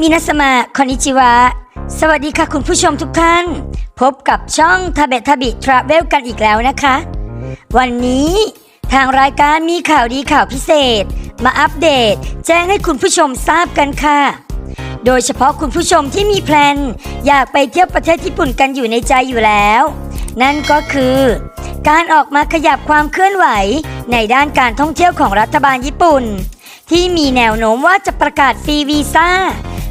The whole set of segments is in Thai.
มินาสมาคอนิจิวะ สวัสดีค่ะคุณผู้ชมทุกท่าน พบกับช่องทาเบทบิทราเวลกันอีกแล้วนะคะ วันนี้ทางรายการมีข่าวดีข่าวพิเศษ มาอัปเดต แจ้งให้คุณผู้ชมทราบกันค่ะ โดยเฉพาะคุณผู้ชมที่มีแพลน อยากไปเที่ยวประเทศญี่ปุ่นกันอยู่ในใจอยู่แล้ว นั่นก็คือ การออกมาขยับความเคลื่อนไหว ในด้านการท่องเที่ยวของรัฐบาลญี่ปุ่นที่มีแนวโน้มว่าจะประกาศฟรีวีซ่า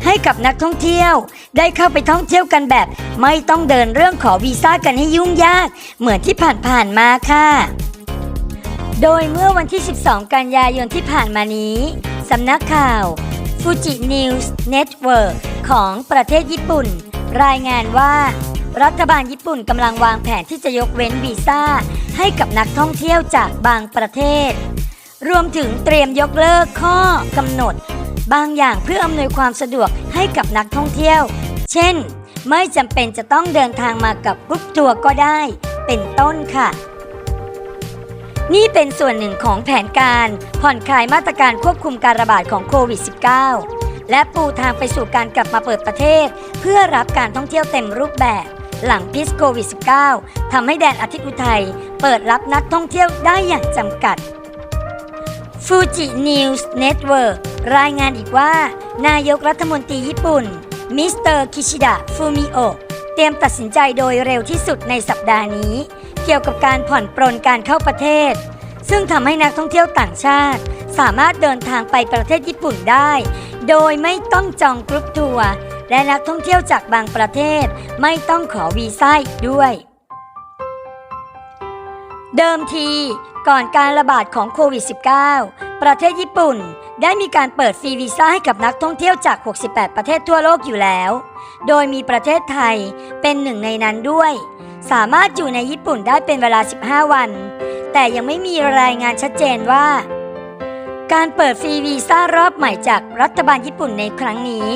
ให้กับนักท่องเที่ยว ได้เข้าไปท่องเที่ยวกันแบบ ไม่ต้องเดินเรื่องขอวีซ่ากันให้ยุ่งยาก เหมือนที่ผ่านๆมาค่ะ โดยเมื่อวันที่ 12 กันยายนที่ผ่านมานี้สำนักข่าว Fuji News Network ของประเทศญี่ปุ่น รายงานว่า รัฐบาลญี่ปุ่นกำลังวางแผนที่จะยกเว้นวีซ่า ให้กับนักท่องเที่ยวจากบางประเทศ รวมถึงเตรียมยกเลิกข้อกำหนด บางอย่างเพื่ออำนวยความสะดวกให้กับนักท่องเที่ยว เช่น ไม่จำเป็นจะต้องเดินทางมากับกรุ๊ปทัวร์ก็ได้ เป็นต้นค่ะ นี่เป็นส่วนหนึ่งของแผนการผ่อนคลายมาตรการควบคุมการระบาดของโควิด -19 และปูทางไปสู่การกลับมาเปิดประเทศ เพื่อรับการท่องเที่ยวเต็มรูปแบบ หลังพิษโควิด -19 ทำให้แดนอาทิตย์อุทัยเปิดรับนักท่องเที่ยวได้อย่างจำกัด Fuji News Network รายงานอีกว่า นายกรัฐมนตรีญี่ปุ่น มิสเตอร์คิชิดะฟูมิโอเตรียมตัดสินใจโดยเร็วที่สุดในสัปดาห์นี้ เกี่ยวกับการผ่อนปรนการเข้าประเทศ ซึ่งทำให้นักท่องเที่ยวต่างชาติ สามารถเดินทางไปประเทศญี่ปุ่นได้ โดยไม่ต้องจองกรุ๊ปทัวร์และนักท่องเที่ยวจากบางประเทศ ไม่ต้องขอวีซ่าอีกด้วย เดิมทีก่อนการระบาดของโควิด -19 ประเทศญี่ปุ่นได้มีการเปิดฟรีวีซ่าให้กับนักท่องเที่ยวจาก 68 ประเทศทั่วโลกอยู่แล้ว โดยมีประเทศไทยเป็นหนึ่งในนั้นด้วย สามารถอยู่ในญี่ปุ่นได้เป็นเวลา 15 วัน แต่ยังไม่มีรายงานชัดเจนว่า การเปิดฟรีวีซ่ารอบใหม่จากรัฐบาลญี่ปุ่นในครั้งนี้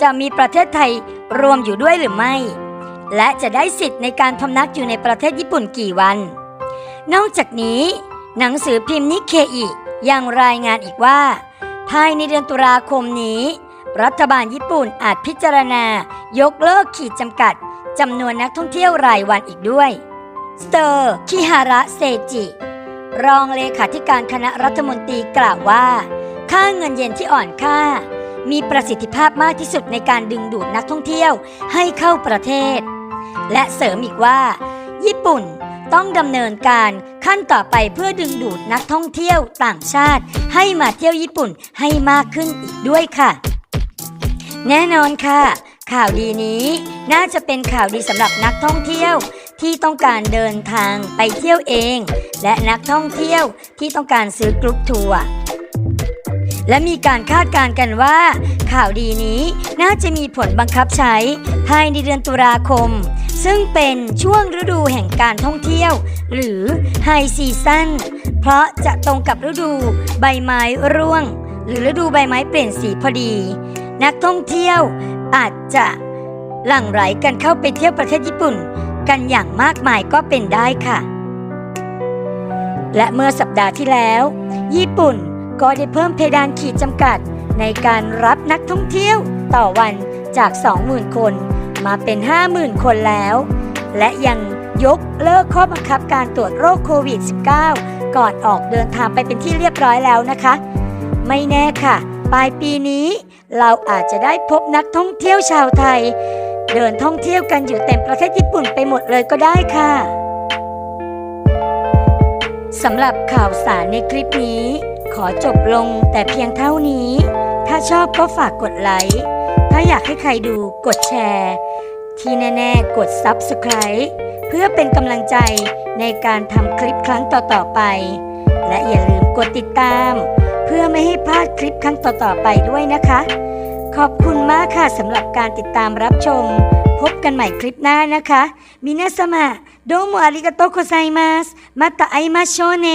จะมีประเทศไทยรวมอยู่ด้วยหรือไม่ และจะได้สิทธิ์ในการพำนักอยู่ในประเทศญี่ปุ่นกี่วัน นอกจากนี้ หนังสือพิมพ์นิเคอิยังรายงานอีกว่า ภายในเดือนตุลาคมนี้ รัฐบาลญี่ปุ่นอาจพิจารณายกเลิกขีดจำกัดจำนวนนักท่องเที่ยวรายวันอีกด้วยสเตอร์คิฮาระเซจิ รองเลขาธิการคณะรัฐมนตรีกล่าวว่า ค่าเงินเยนที่อ่อนค่า มีประสิทธิภาพมากที่สุดในการดึงดูดนักท่องเที่ยวให้เข้าประเทศ และเสริมอีกว่า ญี่ปุ่น ต้องดำเนินการขั้นต่อไปเพื่อดึงดูดนักท่องเที่ยวต่างชาติ ให้มาเที่ยวญี่ปุ่นให้มากขึ้นอีกด้วยค่ะ แน่นอนค่ะ ข่าวดีนี้น่าจะเป็นข่าวดีสำหรับนักท่องเที่ยวที่ต้องการเดินทางไปเที่ยวเอง และนักท่องเที่ยวที่ต้องการซื้อกรุ๊ปทัวร์และมีการคาดการณ์กันว่า ข่าวดีนี้น่าจะมีผลบังคับใช้ภายในเดือนตุลาคม ซึ่งเป็นช่วงฤดูแห่งการท่องเที่ยว หรือไฮซีซั่นเพราะจะตรงกับฤดูใบไม้ร่วง หรือฤดูใบไม้เปลี่ยนสีพอดี นักท่องเที่ยวอาจจะหลั่งไหลกันเข้าไปเที่ยวประเทศญี่ปุ่น กันอย่างมากมายก็เป็นได้ค่ะ และเมื่อสัปดาห์ที่แล้ว ญี่ปุ่นก็ได้เพิ่มเพดานขีดจำกัดในการรับนักท่องเที่ยวต่อวันจาก 20,000 คน มาเป็น 50,000 คนแล้ว และยังยกเลิกข้อบังคับการตรวจโรคโควิด -19 ก่อนออกเดินทางไปเป็นที่เรียบร้อยแล้วนะคะ ไม่แน่ค่ะ ปลายปีนี้เราอาจจะได้พบนักท่องเที่ยวชาวไทย เดินท่องเที่ยวกันอยู่เต็มประเทศญี่ปุ่นไปหมดเลยก็ได้ค่ะสำหรับข่าวสารในคลิปนี้ ขอจบลงแต่เพียงเท่านี้ ถ้าชอบก็ฝากกดไลค์ ถ้าอยากให้ใครดูกดแชร์ ที่แน่ๆ กด Subscribe เพื่อเป็นกำลังใจในการทำคลิปครั้งต่อๆไป และอย่าลืมกดติดตาม เพื่อไม่ให้พลาดคลิปครั้งต่อๆไปด้วยนะคะ ขอบคุณมากค่ะสำหรับการติดตามรับชม พบกันใหม่คลิปหน้านะคะมินาสมะโดโมอาริกาโตโกไซมัสมาตาไอมาโชเน